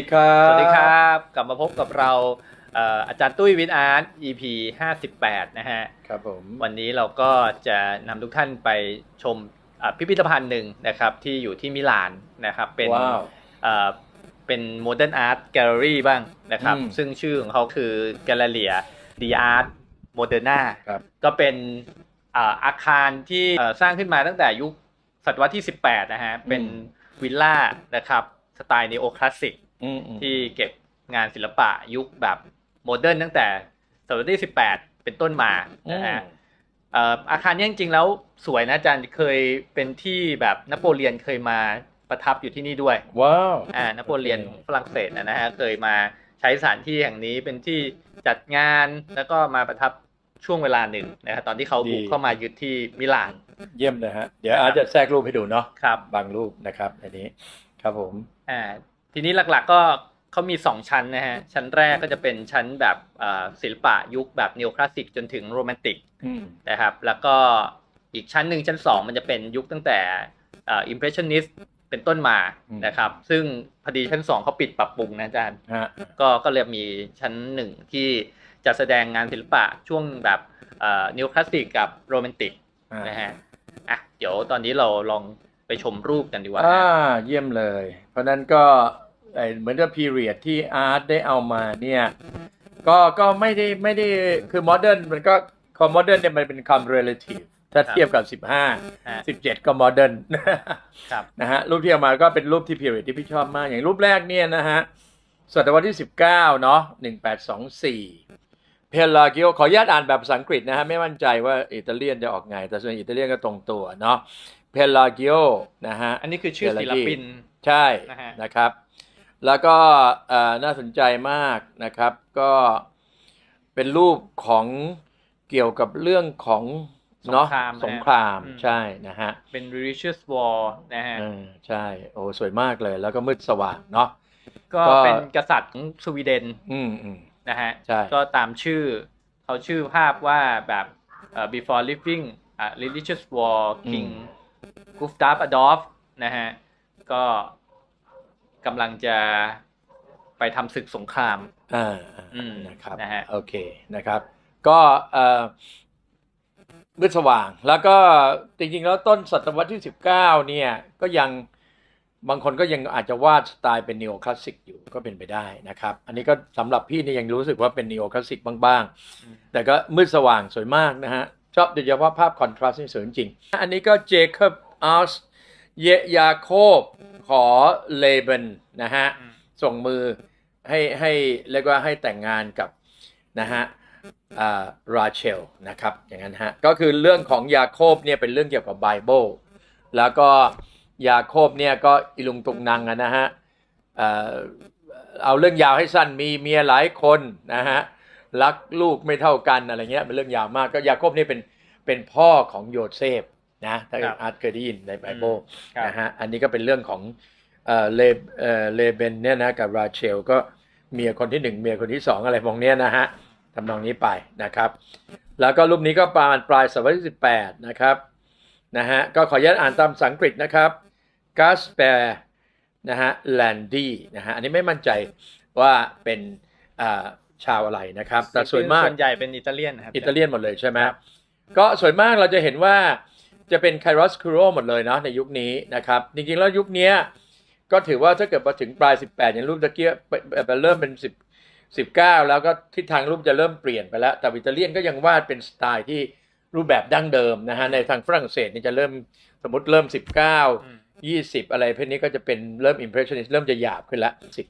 ดีครับ สวัสดีครับ กลับมาพบกับเราเอ่ออาจารย์ตุ้ยวิทย์อาร์ต EP 58 นะฮะ ครับผม วันนี้เราก็จะนำทุกท่านไปชมอะพิพิธภัณฑ์หนึ่งนะครับที่อยู่ที่มิลานนะครับ เป็นว้าวเอ่อเป็นโมเดิร์นอาร์ตแกลเลอรี่บ้างนะครับอืมซึ่งชื่อของเขาคือแกลเลเรียดีอาร์ตโมเดอร์นาครับก็เป็นอ่าอาคารที่เอ่อสร้างขึ้นมาตั้งแต่ยุคศตวรรษที่ 18 นะฮะ เป็นวิลล่านะครับ สไตล์นีโอคลาสสิกอืมอืม ที่เก็บงานศิลปะยุคแบบโมเดิร์นตั้งแต่ศตวรรษที่18เป็นต้นมานะฮะเอ่ออาคารเนี้จริงๆแล้วสวยนะอาจารย์เคยเป็นที่แบบนโปเลียนเคยมาประทับอยู่ที่นี่ด้วย ว้าวอ่านโปเลียนโอเคฝรั่งเศสนะนะฮะเคยมาใช้สถานที่แห่งนี้เป็นที่จัดงานแล้วก็มาประทับช่วงเวลาหนึ่งนะครับตอนที่เขาบุกเข้ามายึดที่มิลาน เยี่ยมเลยฮะ เดี๋ยวอาจจะแทรกรูปให้ดูเนาะครับบางรูปนะครับอันนี้ครับผมอ่า ทีนี้หลักๆก็เขามี 2 ชั้นนะฮะ ชั้นแรกก็จะเป็นชั้นแบบอ่าศิลปะยุคแบบนีโอคลาสสิกจนถึงโรแมนติกอืมนะครับ แล้วก็อีกชั้นหนึ่งชั้น 2 มันจะเป็นยุคตั้งแต่อิมเพรสชันนิสเป็นต้นมานะครับ ซึ่งพอดีชั้น 2เขาปิดปรับปรุงนะอาจารย์ฮะก็ก็เลยมีชั้นหนึ่งที่จะแสดงงานศิลปะช่วงแบบนิโอคลาสสิกกับโรแมนติกอ่านะฮะอะเดี๋ยวตอนนี้เราลอง ไปชมรูปกันดีกว่าอ่าฮะเยี่ยมเลย เพราะนั้นก็ไอ้เหมือนกับพีเรียดที่อาร์ตได้เอามาเนี่ยก็ก็ไม่ได้ไม่ได้คือโมเดิร์นมันก็คอมโมเดิร์นเนี่ยมันเป็นคำ relative ถ้าเทียบกับ 15ฮะ17 ก็โมเดิร์นครับนะฮะรูปที่เอามาก็เป็นรูปที่ period ที่พี่ชอบมาก อย่างรูปแรกเนี่ยนะฮะศตวรรษที่ 19 เนาะ1824 เพลากิโอขออนุญาตอ่านแบบภาษาอังกฤษนะฮะ ไม่มั่นใจว่าอิตาเลียนจะออกไง แต่ส่วนอิตาเลียนก็ตรงตัวเนาะ เพลากิโอนะฮะอันนี้คือชื่อศิลปิน ใช่นะฮะนะครับ แล้วก็เอ่อน่าสนใจมากนะครับ ก็เป็นรูปของเกี่ยวกับเรื่องของเนาะสงครามนะฮะสงครามอืมใช่นะฮะ เป็น religious war นะฮะเออใช่ โอ้สวยมากเลย แล้วก็มืดสว่างเนาะก็ก็เป็นกษัตริย์ของสวีเดนอืมอืมนะฮะใช่ก็ตามชื่อ เขาชื่อภาพว่าแบบเอ่อ before living อะ religious war king Gustav Adolf นะฮะ ก็กำลังจะไปทำศึกสงครามอ่าอ่าอืมนะครับนะฮะโอเคนะครับ ก็เอ่อมืดสว่าง แล้วก็จริงๆ แล้วต้นศตวรรษที่ 19 เนี่ย ก็ยังบางคนก็ยังอาจจะวาดสไตล์เป็นนีโอคลาสสิกอยู่ก็เป็นไปได้นะครับ อันนี้ก็สำหรับพี่นี่ยังรู้สึกว่าเป็นนีโอคลาสสิกบ้างอืมๆแต่ก็มืดสว่างสวยมากนะฮะ ชอบโดยเฉพาะภาพคอนทราสต์นี่สวยจริง อันนี้ก็เจคอบอัสเยยาโคบขอเลเบนนะฮะ ส่งมือให้ให้เรียกว่าให้แต่งงานกับนะฮะราเชลนะครับอย่างนั้นฮะ ก็คือเรื่องของยาโคบเนี่ยเป็นเรื่องเกี่ยวกับไบเบิลแล้วก็ยาโคบเนี่ยก็อิลุงตุงนังนะฮะเอาเรื่องยาวให้สั้นมีเมียหลายคนนะฮะ รักลูกไม่เท่ากันอะไรเงี้ยเป็นเรื่องยาวมากก็ยาโคบนี่เป็นเป็นพ่อของโยเซฟนะถ้าครับอาร์ตเคยได้ยินในไบเบิลครับนะฮะอันนี้ก็เป็นเรื่องของเอ่อเลเอ่อเลเบนเนี่ยนะกับราเชลก็เมียคนที่หนึ่งเมียคนที่สองอะไรพวกเนี้ยนะฮะทำนองนี้ไปนะครับ แล้วก็รูปนี้ก็ประมาณปลายศตวรรษที่สิบแปดนะครับนะฮะก็ขออนุญาตอ่านตามภาษาอังกฤษนะครับกาสเปร์นะฮะแลนดี้นะฮะอันนี้ไม่มั่นใจว่าเป็นอ่า ชาวอะไรนะครับ แต่สวยมากส่วนใหญ่เป็นอิตาเลียนนะครับอิตาเลียนหมดเลยใช่ไหมก็ส่วนมากเราจะเห็นว่าจะเป็นไครอสคูโรหมดเลยเนาะในยุคนี้นะครับจริงๆแล้วยุคเนี้ยก็ถือว่าถ้าเกิดมาถึงปลาย 18 อย่างรูปตะเกียบเริ่มเป็น 10 19 แล้วก็ทิศทางรูปจะเริ่มเปลี่ยนไปแล้ว แต่อิตาเลียนก็ยังวาดเป็นสไตล์ที่รูปแบบดั้งเดิมนะฮะในทางฝรั่งเศสนี่จะเริ่มสมมติเริ่ม 19อืม20 อะไรพวกนี้ก็จะเป็นเริ่ม impressionist เริ่มจะหยาบขึ้นละสิ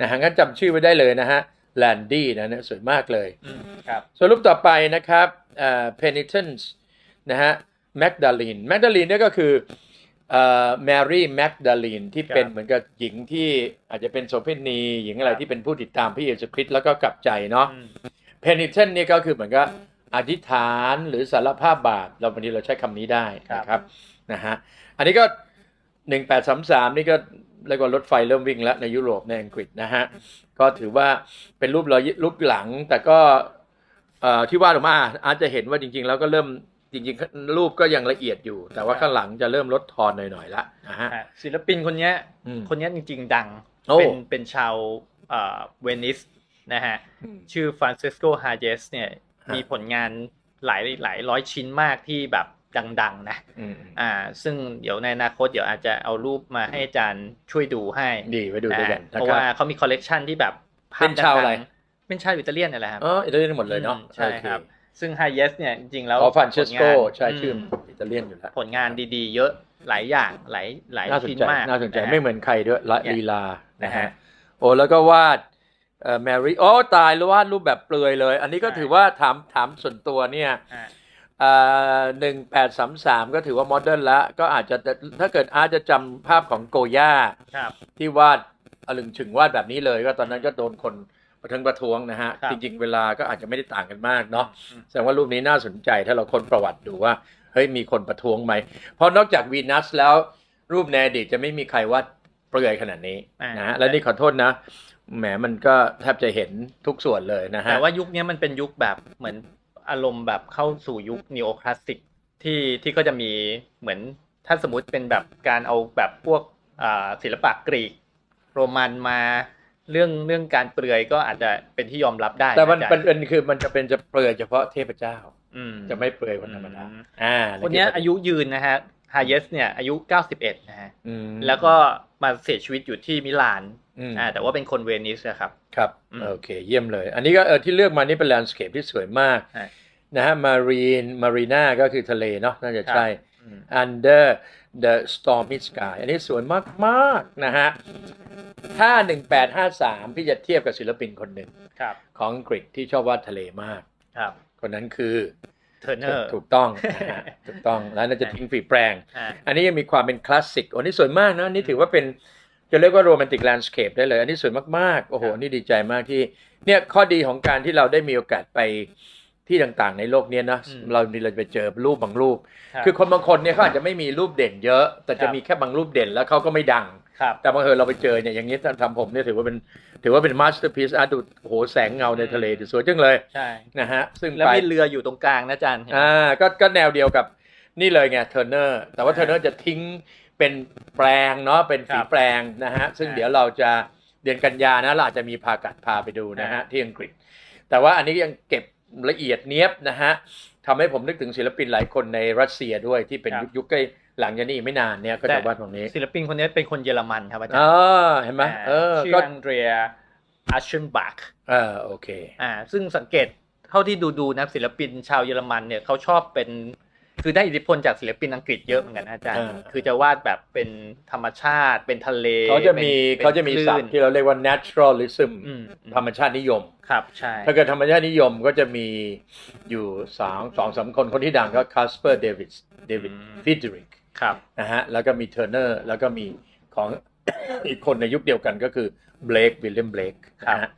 นะฮะงั้นจำชื่อไว้ได้เลยนะฮะ แลนดี้นะเนี่ยสวยมากเลยอืมครับส่วนรูปต่อไปนะครับเอ่อ penitence นะฮะแมกดาลีนแมกดาลีนเนี่ยก็คือเอ่อแมรี่แมกดาลีนที่เป็นครับเหมือนกับหญิงที่อาจจะเป็นโสเภณีหญิงอะไรครับที่เป็นผู้ติดตามพระเยซูคริสต์แล้วก็กลับใจเนาะอืม penitent นี่ก็คือเหมือนกับอธิษฐานหรือสารภาพบาปเราบางทีเราใช้คำนี้ได้นะครับนะฮะอันนี้ก็ 1833 นี่ก็ เรียกว่ารถไฟเริ่มวิ่งแล้วในยุโรปในอังกฤษนะฮะก็ถือว่าเป็นรูปรอยรูปหลัง แต่ก็เอ่อที่วาดออกมาอาจจะเห็นว่าจริง ๆ แล้วก็เริ่มจริงๆ รูปก็ยังละเอียดอยู่ แต่ว่าข้างหลังจะเริ่มลดทอนหน่อยๆละนะฮะอะศิลปินคนเนี้ยอืมคนเนี้ยจริง ๆ ดังโอ้เป็นเป็นชาวเอ่อเวนิสนะฮะอืมชื่อฟรานซิสโกฮาเจสเนี่ยฮะมีผลงานหลายหลายร้อยชิ้นมากที่แบบ ดังๆนะอืมอ่า ซึ่งเดี๋ยวในอนาคตเดี๋ยวอาจจะเอารูปมาให้อาจารย์ช่วยดูให้ดีไว้ดูด้วยกันอ่านะเพราะครัว่าบเขามีคอลเลกชันที่แบบภพเป็นชาวอะไรดังๆเป็นชาวอิตาเลียนนี่แหละครับอ๋ออิตาเลียนหมดเลยเนาะอืมใช่ครับซึ่งไฮเยสเนี่ยจริงๆโอแล้วเคอ๋อฟรานเชสโกผลงานใช่ชื่อมอิตาเลียนอยู่แล้วผลงานดีๆ เยอะหลายอย่างหลายหลายน่าสนชิ้นใจมากน่าสนใจะฮะไม่เหมือนใครด้วยละเนี่ยลีลานะนะฮะฮะโอ้แล้วก็วาดเอ่อแมรี่โอ้ตายแล้ววาดรูปแบบเปลือยเลย อันนี้ก็ใช่ถือว่าถามถามส่วนตัวเนี่ยอ่า หนึ่งแปดสามสามก็ถือว่าโมเดิร์นละก็อาจจะถ้าเกิดอาร์ตจะจำภาพของโกย่าครับที่วาดอลึงฉึงวาดแบบนี้เลย ก็ตอนนั้นก็โดนคนประท้วงประท้วงนะฮะครับจริงๆ เวลาก็อาจจะไม่ได้ต่างกันมากเนาะอืมแสดงว่ารูปนี้น่าสนใจถ้าเราค้นประวัติดูว่าเฮ้ยมีคนประท้วงไหม เพราะนอกจากวีนัสแล้วรูปในอดีตจะไม่มีใครวาดเปลือยขนาดนี้อ่านนะฮะและนี่ขอโทษนะแหมมันก็แทบจะเห็นทุกส่วนเลยนะฮะแต่ว่ายุคนี้มันเป็นยุคแบบเหมือน อารมณ์แบบเข้าสู่ยุคนีโอคลาสสิกที่ที่ก็จะมีเหมือนถ้าสมมติเป็นแบบการเอาแบบพวกอ่าศิลปะกรีกโรมันมาเรื่องเรื่องการเปลือยก็อาจจะเป็นที่ยอมรับได้ แต่มันอาจารย์เป็นเป็นคือมันจะเป็นจะเปลือยเฉพาะเทพเจ้าอืมจะไม่เปลือยคนธรรมดาอืมอ่าคนเนี้ยอายุยืนนะฮะ ฮาเยสเนี่ยอายุ 91 นะฮะอืมแล้วก็มาเสียชีวิตอยู่ที่มิลานอืมอ่าแต่ว่าเป็นคนเวนิสนะครับ ครับอืมโอเค เยี่ยมเลย อันนี้ก็เออที่เลือกมานี่เป็นแลนด์สเคปที่สวยมากใช่นะฮะมารีนมารีนาก็คือทะเลเนาะน่าจะใช่อืม under the stormy sky อันนี้สวยมากๆนะฮะถ้า 1853 พี่จะเทียบกับศิลปินคนหนึ่งครับของอังกฤษที่ชอบวาดทะเลมาก ครับ คนนั้นคือ เทอร์เนอร์ถูกต้องนะฮะถูกต้องแล้วน่าจะทิ้งฝีแปรงอ่าอันนี้ยังมีความเป็นคลาสสิกอันนี้สวยมากนะอันนี่ถือว่าเป็นจะเรียกว่าโรแมนติกแลนด์สเคปได้เลย อันนี้สวยมากๆ โอ้โหครับนี่ดีใจมากที่ เนี่ยข้อดีของการที่เราได้มีโอกาสไปที่ต่างๆ ในโลกเนี้ยนะเรามีเราจะไปเจอรูปบางรูปรับคือคนบางคนเนี่ยเขาอาจจะไม่มีรูปเด่นเยอะ แต่คจะรับมีแค่บางรูปเด่นแล้วเขาก็ไม่ดัง ครับ แต่บางเอิญเราไปเจอเนี่ยอย่างนี้ท่านทำผมเนี่ยถือว่าเป็นถือว่าเป็นมาสเตอร์พีซอาร์ตดูโอ้โหแสงเงาในทะเลดูสวยจังเลยใช่นะฮะซึ่งแล้วไปมีเรืออยู่ตรงกลางนะอาจารย์เห็นไหมอ่าก็ก็แนวเดียวกับนี่เลยไงเทอร์เนอร์แต่ว่าอ่าเทอร์เนอร์จะทิ้งเป็นแปลงเนาะเป็นฝีครับแปลงนะฮะซึ่งอ่าเดี๋ยวเราจะเดือนกันยานะเราอาจจะมีพากัดพาไปดูนะฮะอ่าที่อังกฤษ แต่ว่าอันนี้ยังเก็บละเอียดเนี้ยบนะฮะทำให้ผมนึกถึงศิลปินหลายคนในรัสเซียด้วยที่เป็นครับยุคยุคใกล้ หลังจากนี้อีกไม่นานเนี่ยก็จะวาดตรงนี้ ศิลปินคนนี้เป็นคนเยอรมันครับอาจารอ๋ย์อเห็นไหมอ่าเออชื่ก็ออังเดรียอาร์เชนบักเออโอเคอ่าซึ่งสังเกตเท่าที่ดูดูนะศิลปินชาวเยอรมันเนี่ยเขาชอบเป็นคือได้อิทธิพลจากศิลปินอังกฤษเยอะเหมือนกันนะอาจารย์อ่าคือจะวาดแบบเป็นธรรมชาติเป็นทะเลเขาจะมีป็นเขาจะมีป็นศัพคลื่นท์ที่เราเรียกว่า naturalism อืมธรรมชาตินิยม ครับ ใช่ ถ้าเกิดธรรมชาตินิยมก็จะมีอยู่สองสองสามคนคนที่ดังก็คาสเปอร์เดวิดเดวิดฟิดริกครับนะฮะแล้วก็มีเทอร์เนอร์แล้วก็มีของอีกคนในยุคเดียวกันก็คือเบลกวิลเลียมเบลกนะฮะ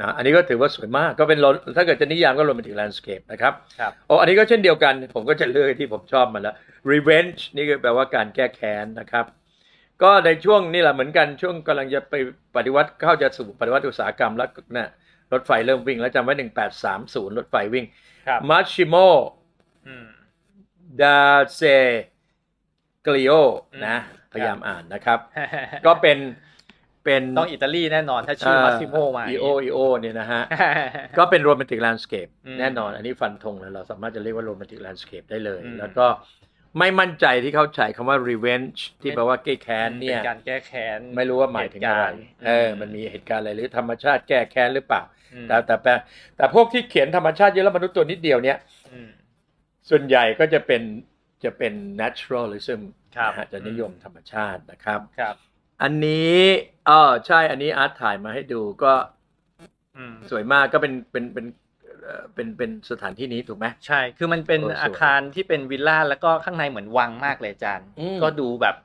นะอันนี้ก็ถือว่าสวยมากก็เป็นโรถ้าเกิดจะนิยามก็โรแมนติกแลนด์สเคปนะครับครับโอ้อันนี้ก็เช่นเดียวกัน ผมก็จะเลือกที่ผมชอบมาแล้ว revenge นี่ก็แปลว่าการแก้แค้นนะครับ ก็ในช่วงนี่แหละเหมือนกันช่วงกำลังจะไปปฏิวัติเข้าจะสู่ปฏิวัติอุตสาหกรรมแล้วนะรถไฟเริ่มวิ่งแล้วจำไว้1830รถไฟวิ่งครับมาชิโมอืมดาเซ กลิโออืมนะพยายามอ่านนะครับ ก็เป็นเป็นต้องอิตาลีแน่นอนถ้าชื่อมาซิโมมาอีโออีโอเนี่ยนะฮะ ก็เป็นโรแมนติกแลนด์สเคปอืมแน่นอน อันนี้ฟันธงเลยเราสามารถจะเรียกว่าโรแมนติกแลนด์สเคปได้เลยอืมแล้วก็ไม่มั่นใจที่เขาใช้คำว่า revenge ที่แปลว่าแก้แค้นเนี่ยเป็นการแก้แค้นไม่รู้ว่าหมายถึงอะไรเหตุการณ์เออมันมีเหตุการณ์อะไรหรือธรรมชาติแก้แค้นหรือเปล่าอืมแต่แต่แต่แต่พวกที่เขียนธรรมชาติเยอะแล้วมนุษย์ตัวนิดเดียวเนี่ยอืมส่วนใหญ่ก็จะเป็น จะเป็น naturalism ครับนะฮะจะนิยมธรรมชาตินะครับครับ อันนี้อ๋อใช่อันนี้อาร์ตถ่ายมาให้ดูก็อืมสวยมากก็เป็นเป็นเป็นเอ่อเป็นเป็นสถานที่นี้ถูกไหม ใช่ คือมันเป็นโอ้สวยอาคารที่เป็นวิลล่าแล้วก็ข้างในเหมือนวังมากเลยอาจารย์ อืม ก็ดูแบบ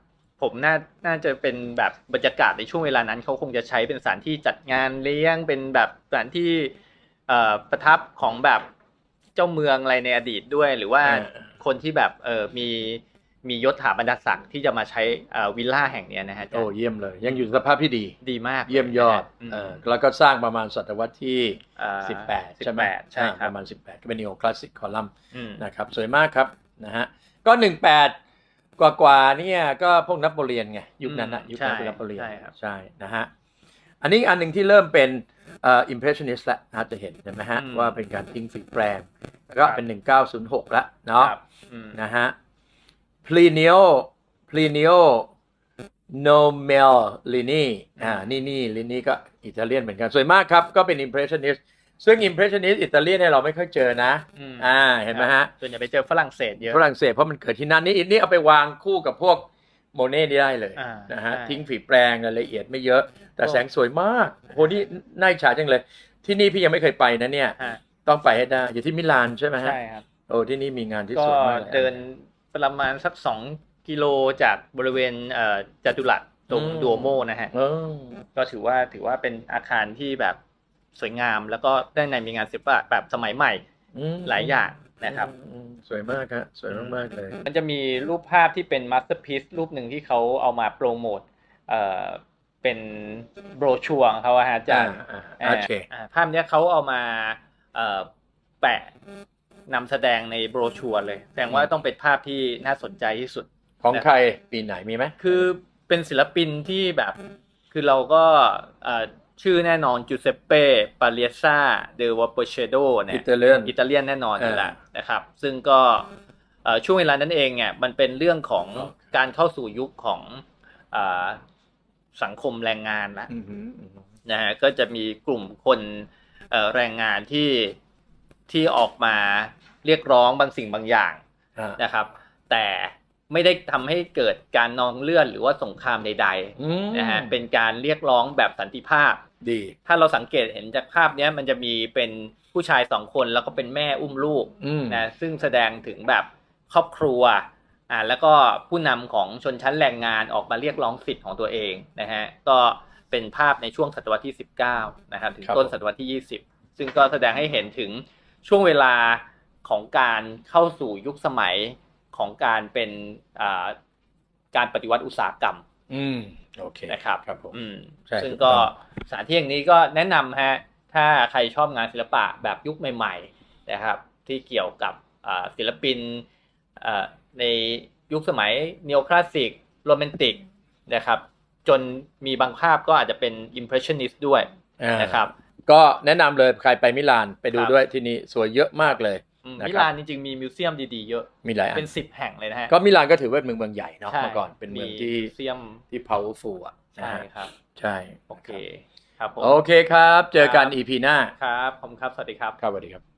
ผมน่าน่าจะเป็นแบบบรรยากาศในช่วงเวลานั้นเขาคงจะใช้เป็นสถานที่จัดงานเลี้ยงเป็นแบบสถานที่เอ่อประทับของแบบ เจ้าเมืองอะไรในอดีตด้วย หรือว่าเออคนที่แบบเออมีมียศถาบรรดาศักดิ์ที่จะมาใช้เอ่อวิลล่าแห่งเนี้ยนะฮะอาจารโอ้ย์เยี่ยมเลย ยังอยู่ในสภาพที่ดีดีมาก เยี่ยมยอดนะฮะเออแล้วก็สร้างประมาณศตวรรษที่เอ่อ18 ใช่ไหม18ใช่อ่าครัปบระมาณ 18 ก็เป็นนีโอคลาสสิกคอลัมน์อืมนะครับสวยมากครับนะฮะก็หนึ่งแปดกว่ากว่าๆเนี่ยก็พวกนโปเลียนไงยุคนั้นนะอืมยุคนั้นใช่เป็นนโปเลียนใช่ครับใช่นะฮะอันนี้อันหนึ่งที่เริ่มเป็น เอ่อ impressionist แล้วนะจะเห็นใช่ไหมฮะ อืม ว่าเป็นการทิ้งฝีแปรงแล้วก็ครับเป็น 1906แล้วเนาะครับอืมนะฮะ Plinio Plinio Nomellini อ่านี่นี่ลินี่ก็อิตาเลียนเหมือนกันสวยมากครับ ก็เป็น Impressionist ซึ่ง Impressionist อิตาเลียนเนี่ยเราไม่ค่อยเจอนะอืมอ่าเห็นไหมฮะ ส่วนใหญ่ไปเจอฝรั่งเศสเยอะ ฝรั่งเศสเพราะมันเกิดที่นั่นนี่นี่เอาไปวางคู่กับพวก โมเน่ได้เลยอ่านะฮะใช่ทิ้งฝีแปรงรายละเอียดไม่เยอะ แต่โอ้แสงสวยมากโหนี่น่าอิจฉาจังเลย ที่นี่พี่ยังไม่เคยไปนะเนี่ยฮะต้องไปให้ได้อยู่ที่มิลานใช่ไหมฮะใช่ครับโอ้ที่นี่มีงานที่ก็สวยมากเลยเดินประมาณสักสองกิโลจากบริเวณเอ่อจัตุรัสตรงดัวโมนะฮะเออก็ถือว่าถือว่าเป็นอาคารที่แบบสวยงาม แล้วก็ด้านในมีงานศิลปะแบบสมัยใหม่อืมหลายอย่าง นะครับอืมสวยมากฮะสวยมากๆเลย มันจะมีรูปภาพที่เป็นมาสเตอร์พี e รูปหนึ่งที่เขาเอามาโปรโมทเอ่อเป็นโบรชัวร์ของเขาอะฮะอาจารย์อ่าอ่าโอเคอ่าภาพเนี้ยเขาเอามาเอ่อแปะนำแสดงในโบรชัวร์เลย แสดงว่าต้องเป็นภาพที่น่าสนใจที่สุด ของใครปีไหนมีไหมคือเป็นศิลปินที่แบบ คือเราก็เอ่อ ชื่อแน่นอนจูเซปเป้ปาเลียซาเดวาเปเชโดเนี่อิยตาเลียนอิตาเลียนแน่นอนอยู่อ่าแล้วนะครับ ซึ่งก็เอ่อช่วงเวลานั้นเองเนี่ยมันเป็นเรื่องของการเข้าสู่ยุคของเออสังคมแรงงานละอืมฮึอืมฮึนะฮะก็จะมีกลุ่มคนเอ่อแรงงานที่ที่ออกมาเรียกร้องบางสิ่งบางอย่างอ่านะครับ แต่ ไม่ได้ทำให้เกิดการนองเลือดหรือว่าสงครามใดอืมๆนะฮะเป็นการเรียกร้องแบบสันติภาพดี ถ้าเราสังเกตเห็นจากภาพเนี้ยมันจะมีเป็นผู้ชายสองคนแล้วก็เป็นแม่อุ้มลูกอืมนะซึ่งแสดงถึงแบบครอบครัวอ่าแล้วก็ผู้นำของชนชั้นแรงงานออกมาเรียกร้องสิทธิ์ของตัวเองนะฮะก็เป็นภาพในช่วงศตวรรษที่ 19 นะครับถึงต้นศตวรรษที่ 20 ซึ่งก็แสดงให้เห็นถึงช่วงเวลาของการเข้าสู่ยุคสมัย ของการเป็นอ่าการปฏิวัติอุตสาหกรรม อืมโอเคนะครับครับผมอืมใช่ซึ่งถูกก็ต้องสถานที่อย่างนี้ก็แนะนำฮะถ้าใครชอบงานศิลปะแบบยุคใหม่ ๆ นะครับ ที่เกี่ยวกับอ่าศิลปินอ่าในยุคสมัยน e โอคลาสสิกโรแมนติกนะครับ จนมีบางภาพก็อาจจะเป็น Impressionist ด้วยอ่านะครับ ก็แนะนำเลยใครไปมิลานไปดูครับด้วยที่นี่สวยเยอะมากเลยอื มนะครับมิลานจริงๆมีมิวเซียมดีๆเยอะมีหลายอันเป็นสิบแห่งเลยนะฮะก็มิลานก็ถือว่าเป็นเมืองเมืองใหญ่เนาะใช่เมื่อก่อนเป็นเมืองที่มิวเซียมที่ powerful อะนะใช่ฮะครับ ใช่โอเคครับผมโอเคครับ เจอกันครับ EP หน้าครับขอบคุณครับสวัสดีครับครับสวัสดีครับ